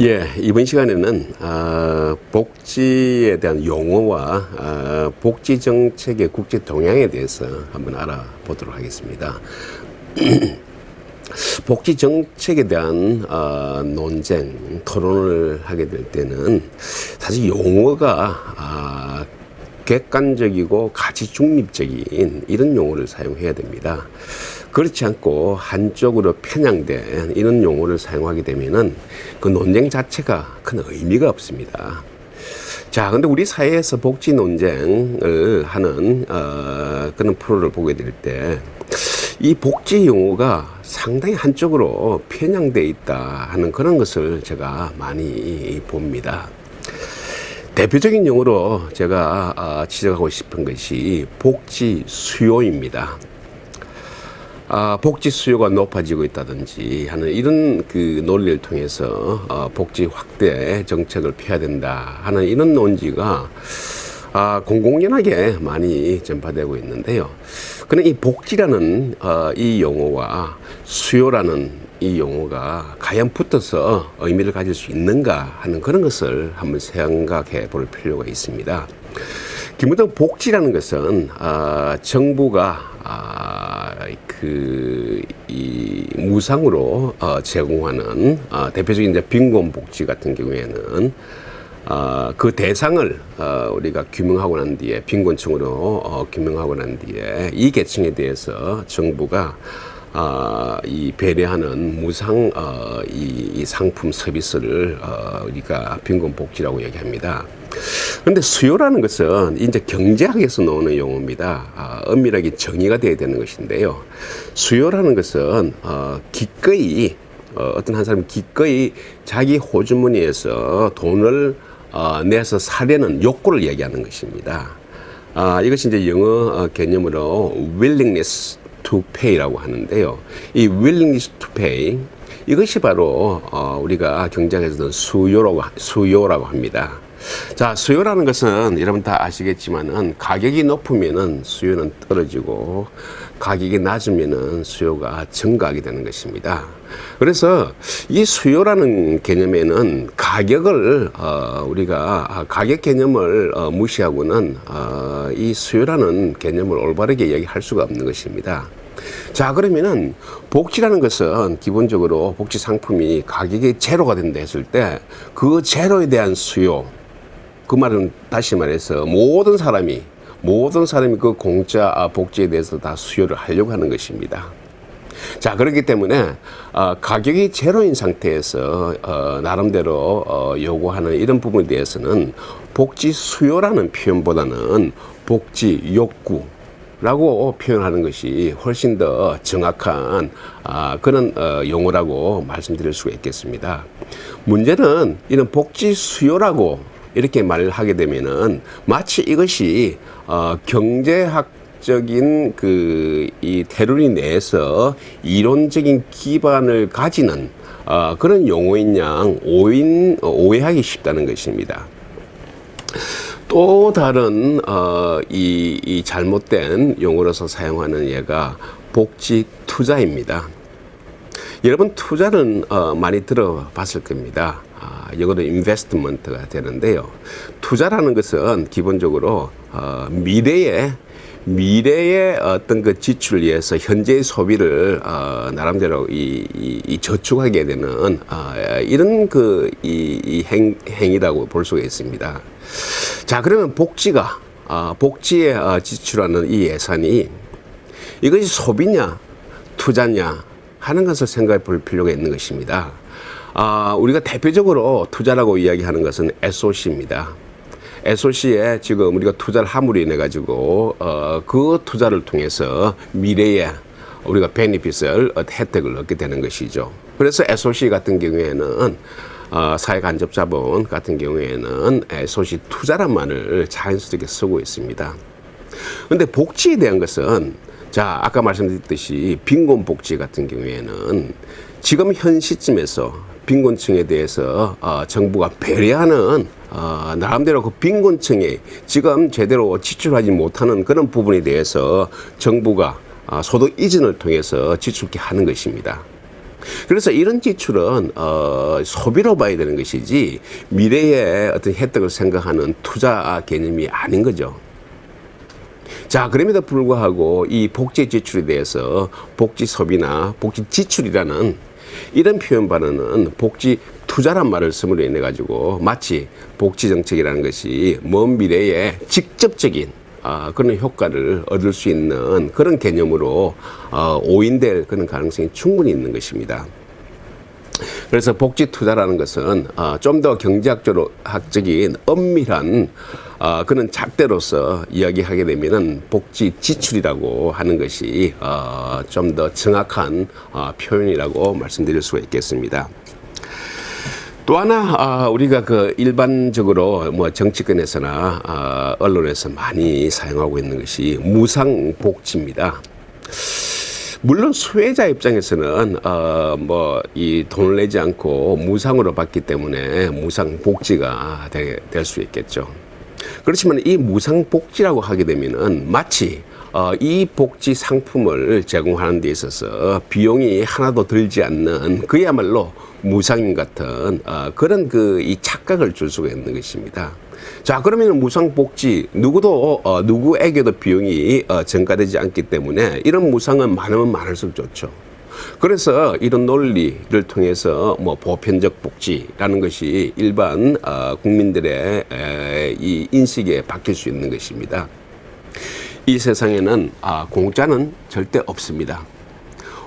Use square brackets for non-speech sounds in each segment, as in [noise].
예, 이번 시간에는 아, 복지에 대한 용어와 아, 복지 정책의 국제 동향에 대해서 한번 알아보도록 하겠습니다. [clears throat] 복지 정책에 대한 어, 논쟁, 토론을 하게 될 때는 사실 용어가 아, 객관적이고 가치 중립적인 이런 용어를 사용해야 됩니다. 그렇지 않고 한쪽으로 편향된 이런 용어를 사용하게 되면은 그 논쟁 자체가 큰 의미가 없습니다. 자, 근데 우리 사회에서 복지 논쟁을 하는 어, 그런 프로를 보게 될 때 이 복지 용어가 상당히 한쪽으로 편향돼 있다 하는 그런 것을 제가 많이 봅니다. 대표적인 용어로 제가 아, 지적하고 싶은 것이 복지 수요입니다. 아, 복지 수요가 높아지고 있다든지 하는 이런 그 논리를 통해서 어, 복지 확대 정책을 펴야 된다 하는 이런 논지가 아, 공공연하게 많이 전파되고 있는데요. 그런데 이 복지라는 어, 이 용어와 수요라는 이 용어가 과연 붙어서 의미를 가질 수 있는가 하는 그런 것을 한번 생각해 볼 필요가 있습니다. 기본적으로 복지라는 것은 아, 정부가 아, 그 이 무상으로 어, 제공하는 어, 대표적인 이제 빈곤 복지 같은 경우에는 어, 그 대상을 어, 우리가 규명하고 난 뒤에 빈곤층으로 어, 규명하고 난 뒤에 이 계층에 대해서 정부가 어, 이 배려하는 무상 어, 이, 이 상품 서비스를 어, 우리가 빈곤 복지라고 얘기합니다. 그런데 수요라는 것은 이제 경제학에서 나오는 용어입니다. 아, 엄밀하게 정의가 되어야 되는 것인데요. 수요라는 것은 어, 기꺼이 어, 어떤 한 사람이 기꺼이 자기 호주머니에서 돈을 어, 내서 사려는 욕구를 얘기하는 것입니다. 아, 이것이 이제 영어 어, 개념으로 willingness to pay라고 하는데요. 이 willingness to pay 이것이 바로 어, 우리가 경제학에서는 수요라고 수요라고 합니다. 자, 수요라는 것은 여러분 다 아시겠지만은 가격이 높으면은 수요는 떨어지고 가격이 낮으면은 수요가 증가하게 되는 것입니다. 그래서 이 수요라는 개념에는 가격을 어, 우리가 가격 개념을 어, 무시하고는 어, 이 수요라는 개념을 올바르게 얘기할 수가 없는 것입니다. 자 그러면은 복지라는 것은 기본적으로 복지 상품이 가격이 제로가 된다 했을 때 그 제로에 대한 수요 그 말은 다시 말해서 모든 사람이 모든 사람이 그 공짜 아, 복지에 대해서 다 수요를 하려고 하는 것입니다. 자 그렇기 때문에 어, 가격이 제로인 상태에서 어, 나름대로 어, 요구하는 이런 부분에 대해서는 복지 수요라는 표현보다는 복지 욕구 라고 표현하는 것이 훨씬 더 정확한 아, 그런 어, 용어라고 말씀드릴 수가 있겠습니다. 문제는 이런 복지 수요라고 이렇게 말을 하게 되면은 마치 이것이 어, 경제학 적인 그 이 테러리 내에서 이론적인 기반을 가지는 어, 그런 용어인 양 오인 오해하기 쉽다는 것입니다. 또 다른 어, 이, 이 잘못된 용어로서 사용하는 예가 복지 투자입니다. 여러분 투자는 어, 많이 들어봤을 겁니다. 아, 이거는 인베스트먼트가 되는데요. 투자라는 것은 기본적으로 어, 미래에 미래의 어떤 그 지출을 위해서 현재의 소비를 어, 나름대로 이, 이, 이 저축하게 되는 어, 이런 그 이, 이 행, 행위라고 볼 수가 있습니다. 자 그러면 복지가 어, 복지에 어, 지출하는 이 예산이 이것이 소비냐 투자냐 하는 것을 생각해 볼 필요가 있는 것입니다. 아, 우리가 대표적으로 투자라고 이야기하는 것은 SOC입니다. SOC에 지금 우리가 투자를 함으로 인해 가지고 어, 그 투자를 통해서 미래에 우리가 베니핏을 어, 혜택을 얻게 되는 것이죠. 그래서 SOC 같은 경우에는 어, 사회 간접 자본 같은 경우에는 SOC 투자란 말을 자연스럽게 쓰고 있습니다. 근데 복지에 대한 것은 자 아까 말씀드렸듯이 빈곤 복지 같은 경우에는 지금 현 시점에서 빈곤층에 대해서 어, 정부가 배려하는 어, 나름대로 그 빈곤층에 지금 제대로 지출하지 못하는 그런 부분에 대해서 정부가 어, 소득 이전을 통해서 지출케 하는 것입니다. 그래서 이런 지출은 어, 소비로 봐야 되는 것이지 미래의 어떤 혜택을 생각하는 투자 개념이 아닌 거죠. 자, 그럼에도 불구하고 이 복지 지출에 대해서 복지 소비나 복지 지출이라는 이런 표현 반응은 복지 투자란 말을 쓰므로 인해 가지고 마치 복지 정책이라는 것이 먼 미래에 직접적인 아, 그런 효과를 얻을 수 있는 그런 개념으로 어, 오인될 그런 가능성이 충분히 있는 것입니다. 그래서 복지 투자라는 것은 어, 좀더 경제학적으로 학적인 엄밀한 어, 그런 잣대로서 이야기하게 되면은 복지 지출이라고 하는 것이 어, 좀 더 정확한 어, 표현이라고 말씀드릴 수가 있겠습니다. 또 하나 아, 우리가 그 일반적으로 뭐 정치권에서나 아, 언론에서 많이 사용하고 있는 것이 무상복지입니다. 물론 수혜자 입장에서는 어, 뭐이 돈을 내지 않고 무상으로 받기 때문에 무상 복지가 될 수 있겠죠. 그렇지만 이 무상 복지라고 하게 되면은 마치 어, 이 복지 상품을 제공하는 데 있어서 비용이 하나도 들지 않는 그야말로 무상인 같은 어, 그런 그 이 착각을 줄 수가 있는 것입니다. 자 그러면 무상 복지 누구도 어, 누구에게도 비용이 어, 증가되지 않기 때문에 이런 무상은 많으면 많을수록 좋죠. 그래서 이런 논리를 통해서 뭐 보편적 복지라는 것이 일반 어, 국민들의 에, 이 인식에 바뀔 수 있는 것입니다. 이 세상에는 아, 공짜는 절대 없습니다.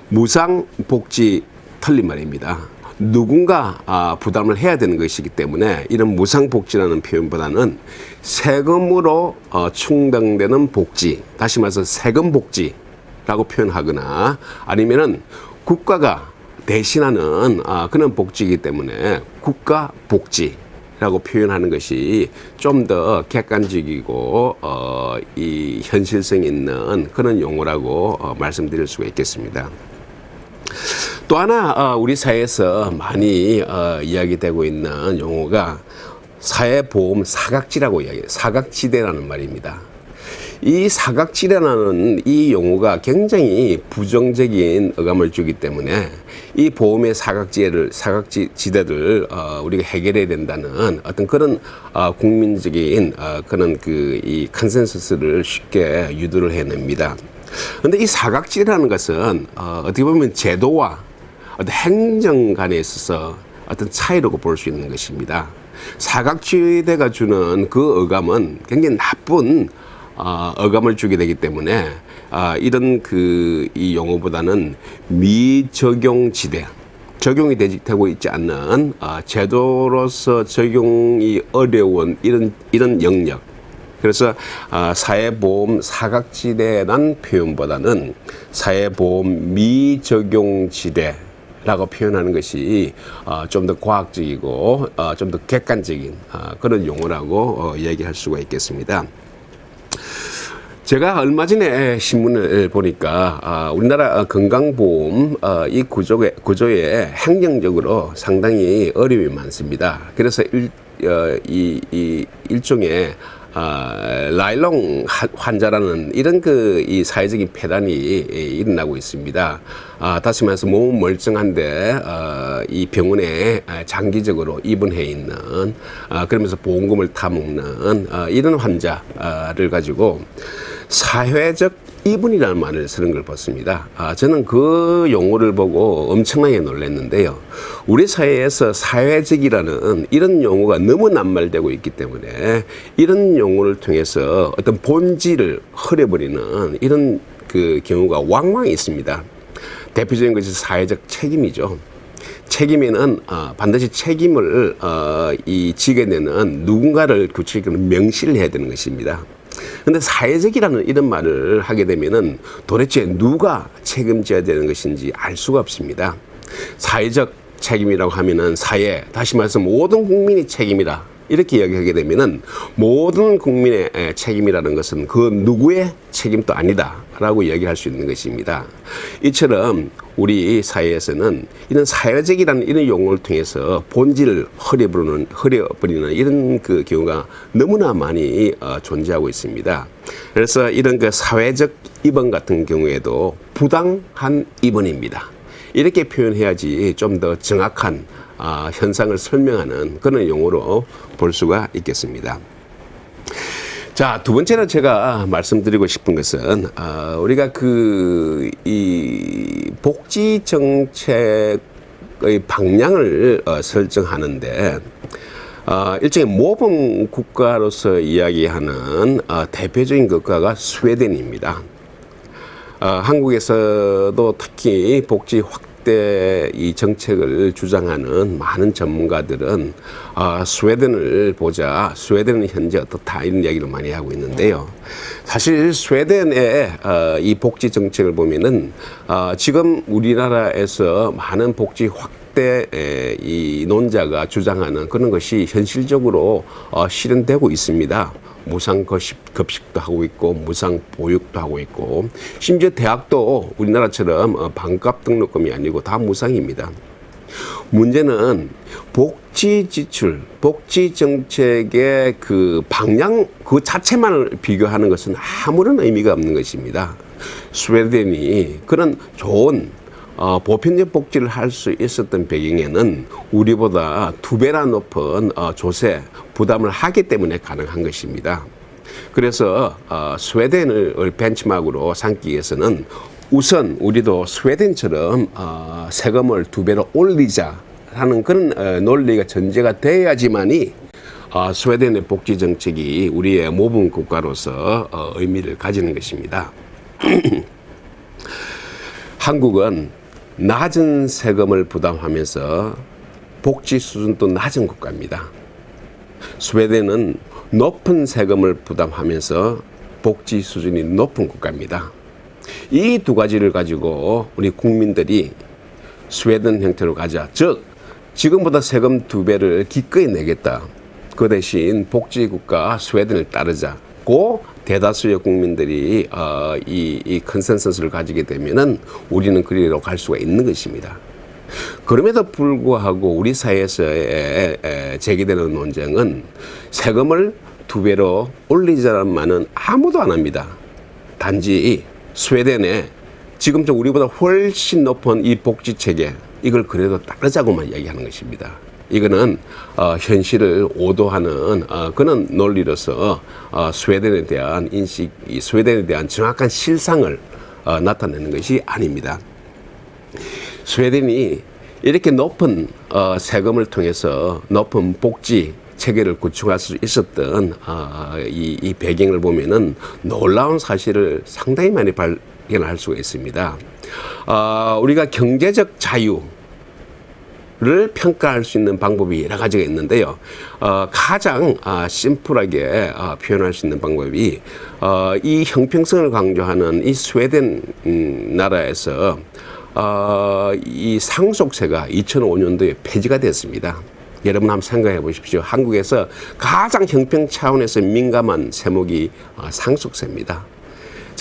무상 복지 틀린 말입니다. 누군가 아, 부담을 해야 되는 것이기 때문에 이런 무상 복지라는 표현보다는 세금으로 어, 충당되는 복지, 다시 말해서 세금 복지라고 표현하거나 아니면은 국가가 대신하는 아, 그런 복지이기 때문에 국가 복지. 라고 표현하는 것이 좀 더 객관적이고 어, 이 현실성 있는 그런 용어라고 어, 말씀드릴 수가 있겠습니다. 또 하나 어, 우리 사회에서 많이 어, 이야기되고 있는 용어가 사회보험 사각지라고 이야기해요. 사각지대라는 말입니다. 이 사각지대라는 이 용어가 굉장히 부정적인 어감을 주기 때문에 이 보험의 사각지대를 사각지대를 어, 우리가 해결해야 된다는 어떤 그런 어, 국민적인 어, 그런 그 이 컨센서스를 쉽게 유도를 해냅니다. 그런데 이 사각지대라는 것은 어, 어떻게 보면 제도와 어떤 행정 간에 있어서 어떤 차이라고 볼 수 있는 것입니다. 사각지대가 주는 그 어감은 굉장히 나쁜 어, 어감을 주게 되기 때문에 아, 이런 그 이 용어보다는 미적용 지대 적용이 되지, 되고 있지 않는 아, 제도로서 적용이 어려운 이런 이런 영역 그래서 아, 사회보험 사각지대란 표현보다는 사회보험 미적용지대 라고 표현하는 것이 어, 좀 더 과학적이고 어, 좀 더 객관적인 어, 그런 용어라고 어, 얘기할 수가 있겠습니다. 제가 얼마 전에 신문을 보니까 아, 우리나라 건강보험 어, 이 구조에, 구조에 행정적으로 상당히 어려움이 많습니다. 그래서 일, 어, 이, 이 일종의 아, 라일롱 환자라는 이런 그 이 사회적인 폐단이 일어나고 있습니다. 아, 다시 말해서 몸은 멀쩡한데 어, 이 병원에 장기적으로 입원해 있는 아, 그러면서 보험금을 타먹는 아, 이런 환자를 가지고 사회적 이분이라는 말을 쓰는 걸 봤습니다. 아, 저는 그 용어를 보고 엄청나게 놀랐는데요. 우리 사회에서 사회적이라는 이런 용어가 너무 남발되고 있기 때문에 이런 용어를 통해서 어떤 본질을 흐려버리는 이런 그 경우가 왕왕 있습니다. 대표적인 것이 사회적 책임이죠. 책임에는 어, 반드시 책임을 어, 이 지게 되는 누군가를 구체적으로 명시를 해야 되는 것입니다. 근데 사회적이라는 이런 말을 하게 되면은 도대체 누가 책임져야 되는 것인지 알 수가 없습니다. 사회적 책임이라고 하면은 사회, 다시 말해서 모든 국민이 책임이다. 이렇게 이야기하게 되면은 모든 국민의 책임이라는 것은 그 누구의 책임도 아니다라고 이야기할 수 있는 것입니다. 이처럼 우리 사회에서는 이런 사회적이라는 이런 용어를 통해서 본질을 흐려버리는, 흐려버리는 이런 그 경우가 너무나 많이 어, 존재하고 있습니다. 그래서 이런 그 사회적 입원 같은 경우에도 부당한 입원입니다. 이렇게 표현해야지 좀 더 정확한 아, 현상을 설명하는 그런 용어로 볼 수가 있겠습니다. 자, 두 번째로 제가 말씀드리고 싶은 것은, 어, 우리가 그, 이, 복지 정책의 방향을 어, 설정하는데, 어, 일종의 모범 국가로서 이야기하는 어, 대표적인 국가가 스웨덴입니다. 어, 한국에서도 특히 복지 확대 이 정책을 주장하는 많은 전문가들은 어, 스웨덴을 보자, 스웨덴은 현재 어떻다 이런 이야기를 많이 하고 있는데요. 사실 스웨덴의 어, 이 복지 정책을 보면은 어, 지금 우리나라에서 많은 복지 확대 에, 이 논자가 주장하는 그런 것이 현실적으로 어, 실현되고 있습니다. 무상 급식, 급식도 하고 있고 무상 보육도 하고 있고 심지어 대학도 우리나라처럼 어, 반값 등록금이 아니고 다 무상입니다. 문제는 복지 지출, 복지 정책의 그 방향 그 자체만을 비교하는 것은 아무런 의미가 없는 것입니다. 스웨덴이 그런 좋은 어, 보편적 복지를 할 수 있었던 배경에는 우리보다 두 배나 높은 어, 조세 부담을 하기 때문에 가능한 것입니다. 그래서 어, 스웨덴을 벤치마크로 삼기 위해서는 우선 우리도 스웨덴처럼 어, 세금을 두 배로 올리자 하는 그런 어, 논리가 전제가 돼야지만이 어, 스웨덴의 복지 정책이 우리의 모범 국가로서 어, 의미를 가지는 것입니다. [clears throat] 한국은 낮은 세금을 부담하면서 복지 수준도 낮은 국가입니다. 스웨덴은 높은 세금을 부담하면서 복지 수준이 높은 국가입니다. 이 두 가지를 가지고 우리 국민들이 스웨덴 형태로 가자. 즉, 지금보다 세금 두 배를 기꺼이 내겠다. 그 대신 복지국가 스웨덴을 따르자 고 대다수의 국민들이 어, 이, 이 컨센서스를 가지게 되면은 우리는 그리로 갈 수가 있는 것입니다. 그럼에도 불구하고 우리 사회에서 제기되는 논쟁은 세금을 두 배로 올리자는 말은 아무도 안 합니다. 단지 스웨덴에 지금 좀 우리보다 훨씬 높은 이 복지 체계 이걸 그래도 따르자고만 얘기하는 것입니다. 이거는 어, 현실을 오도하는 어, 그런 논리로서 어, 스웨덴에 대한 인식, 이 스웨덴에 대한 정확한 실상을 어, 나타내는 것이 아닙니다. 스웨덴이 이렇게 높은 어, 세금을 통해서 높은 복지 체계를 구축할 수 있었던 어, 이, 이 배경을 보면은 놀라운 사실을 상당히 많이 발견할 수가 있습니다. 어, 우리가 경제적 자유 를 평가할 수 있는 방법이 여러 가지가 있는데요. 어, 가장 아, 심플하게 아, 표현할 수 있는 방법이 어, 이 형평성을 강조하는 이 스웨덴 음, 나라에서 어, 이 상속세가 2005년도에 폐지가 됐습니다. 여러분 한번 생각해 보십시오. 한국에서 가장 형평 차원에서 민감한 세목이 어, 상속세입니다.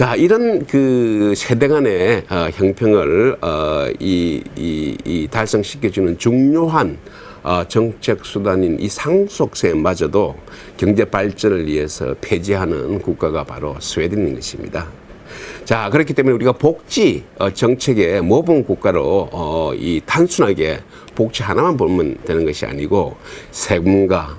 자, 이런 그 세대 간의 어, 형평을 어, 이, 이, 이 달성시켜주는 중요한 어, 정책 수단인 이 상속세마저도 경제 발전을 위해서 폐지하는 국가가 바로 스웨덴인 것입니다. 자, 그렇기 때문에 우리가 복지 어, 정책의 모범 국가로 어, 이 단순하게 복지 하나만 보면 되는 것이 아니고 세금과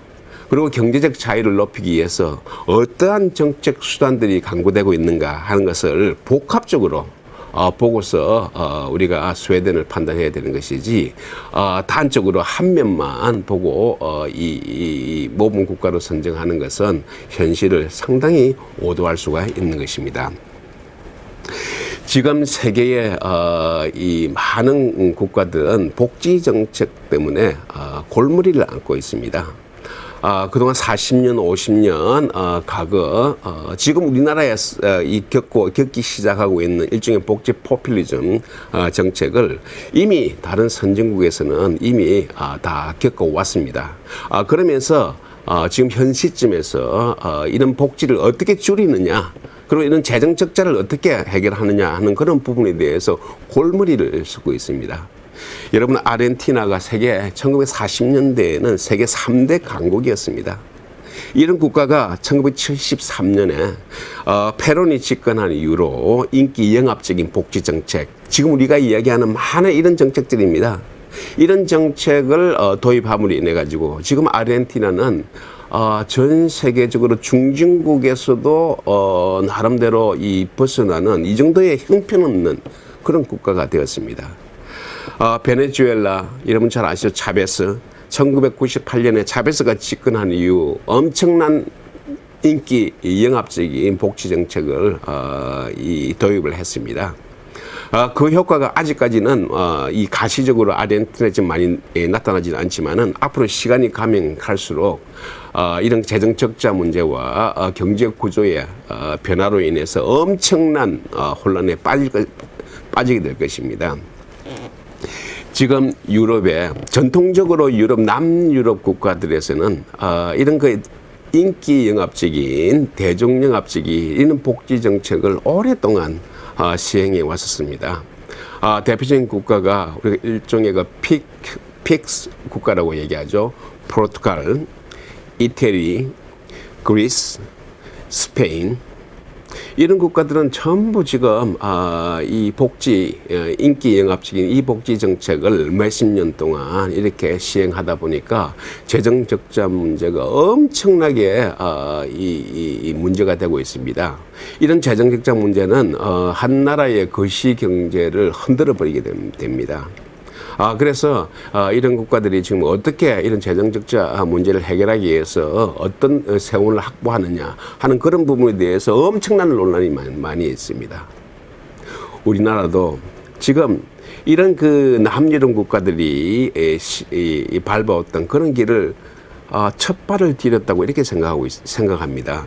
그리고 경제적 자유를 높이기 위해서 어떠한 정책 수단들이 강구되고 있는가 하는 것을 복합적으로 어, 보고서 어, 우리가 스웨덴을 판단해야 되는 것이지 어, 단적으로 한 면만 보고 어, 이, 이, 이 모범 국가로 선정하는 것은 현실을 상당히 오도할 수가 있는 것입니다. 지금 세계의 어, 이 많은 국가들은 복지 정책 때문에 어, 골머리를 앓고 있습니다. 아, 그동안 40년, 50년, 어, 과거, 어, 지금 우리나라에 어, 이 겪고, 겪기 시작하고 있는 일종의 복지 포퓰리즘 어, 정책을 이미 다른 선진국에서는 이미 아, 다 겪어왔습니다. 아, 그러면서 어, 지금 현 시점에서 어, 이런 복지를 어떻게 줄이느냐, 그리고 이런 재정 적자를 어떻게 해결하느냐 하는 그런 부분에 대해서 골머리를 쓰고 있습니다. 여러분 아르헨티나가 세계 1940년대에는 세계 3대 강국이었습니다. 이런 국가가 1973년에 어, 페론이 집권한 이후로 인기 영합적인 복지 정책, 지금 우리가 이야기하는 많은 이런 정책들입니다. 이런 정책을 어, 도입함으로 인해 가지고 지금 아르헨티나는 어, 전 세계적으로 중진국에서도 어, 나름대로 이 벗어나는 이 정도의 형편없는 그런 국가가 되었습니다. 어, 베네수엘라 여러분 잘 아시죠 차베스 1998년에 차베스가 집권한 이후 엄청난 인기 영합적인 복지 정책을 어, 이 도입을 했습니다. 어, 그 효과가 아직까지는 어, 이 가시적으로 아르헨티나에 좀 많이 예, 나타나지는 않지만은 앞으로 시간이 가면 갈수록 어, 이런 재정 적자 문제와 어, 경제 구조의 어, 변화로 인해서 엄청난 어, 혼란에 빠질 것, 빠지게 될 것입니다. 지금 유럽에 전통적으로 유럽 남유럽 국가들에서는 어, 이런 그 인기 영합적인 대중 영합적인 이런 복지 정책을 오랫동안 어, 시행해 왔었습니다. 아, 대표적인 국가가 우리가 일종의 그 픽, 픽스 국가라고 얘기하죠. 포르투갈, 이태리, 그리스, 스페인, 이런 국가들은 전부 지금 아, 이 복지 어, 인기 영합적인 이 복지 정책을 몇십 년 동안 이렇게 시행하다 보니까 재정 적자 문제가 엄청나게 아, 이, 이, 이 문제가 되고 있습니다. 이런 재정 적자 문제는 어, 한 나라의 거시 경제를 흔들어 버리게 됨- 됩니다. 아, 그래서 어, 이런 국가들이 지금 어떻게 이런 재정 적자 문제를 해결하기 위해서 어떤 어, 세원을 확보하느냐 하는 그런 부분에 대해서 엄청난 논란이 많이, 많이 있습니다. 우리나라도 지금 이런 그 남유럽 국가들이 밟아왔던 그런 길을 아, 첫 발을 디뎠다고 이렇게 생각하고 있, 생각합니다.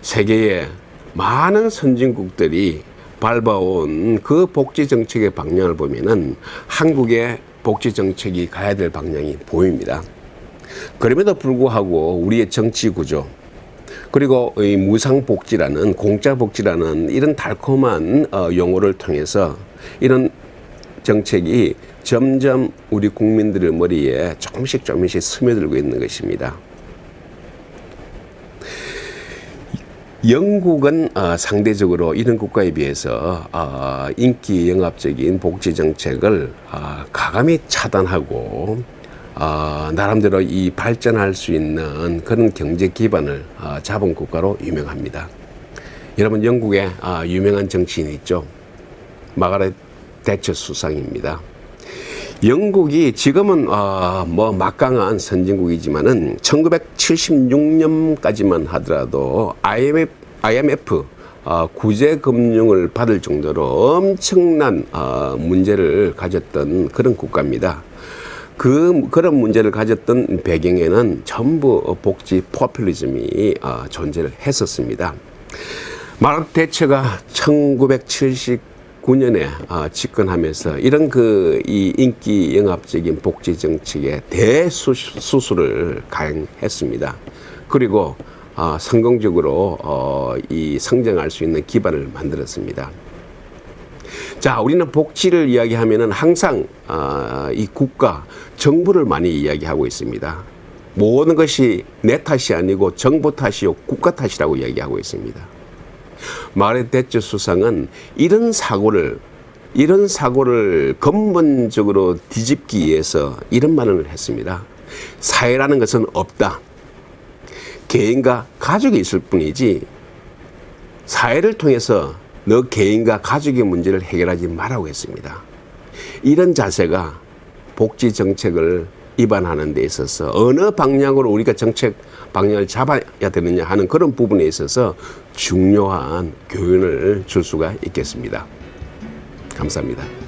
세계의 많은 선진국들이 밟아온 그 복지 정책의 방향을 보면은 한국의 복지 정책이 가야 될 방향이 보입니다. 그럼에도 불구하고 우리의 정치 구조 그리고 이 무상복지라는 공짜복지라는 이런 달콤한 어, 용어를 통해서 이런 정책이 점점 우리 국민들의 머리에 조금씩 조금씩 스며들고 있는 것입니다. 영국은 어, 상대적으로 이런 국가에 비해서 어, 인기 영합적인 복지 정책을 어, 가감히 차단하고 어, 나름대로 이 발전할 수 있는 그런 경제 기반을 어, 잡은 국가로 유명합니다. 여러분 영국에 아, 유명한 정치인이 있죠. 마가렛 대처 수상입니다. 영국이 지금은 어, 뭐 막강한 선진국이지만은 1976년까지만 하더라도 IMF, IMF 어, 구제 금융을 받을 정도로 엄청난 어, 문제를 가졌던 그런 국가입니다. 그 그런 문제를 가졌던 배경에는 전부 복지 포퓰리즘이 어, 존재를 했었습니다. 마르 대처가 1979년에 어, 집권하면서 이런 그 이 인기 영합적인 복지 정책의 대수술을 가행했습니다. 그리고 어, 성공적으로 어, 이 성장할 수 있는 기반을 만들었습니다. 자, 우리는 복지를 이야기하면은 항상 아, 이 국가, 정부를 많이 이야기하고 있습니다. 모든 것이 내 탓이 아니고 정부 탓이요 국가 탓이라고 이야기하고 있습니다. 마레 대처 수상은 이런 사고를 이런 사고를 근본적으로 뒤집기 위해서 이런 말을 했습니다. 사회라는 것은 없다. 개인과 가족이 있을 뿐이지 사회를 통해서 너 개인과 가족의 문제를 해결하지 말라고 했습니다. 이런 자세가 복지 정책을 입안하는 데 있어서 어느 방향으로 우리가 정책 방향을 잡아야 되느냐 하는 그런 부분에 있어서 중요한 교훈을 줄 수가 있겠습니다. 감사합니다.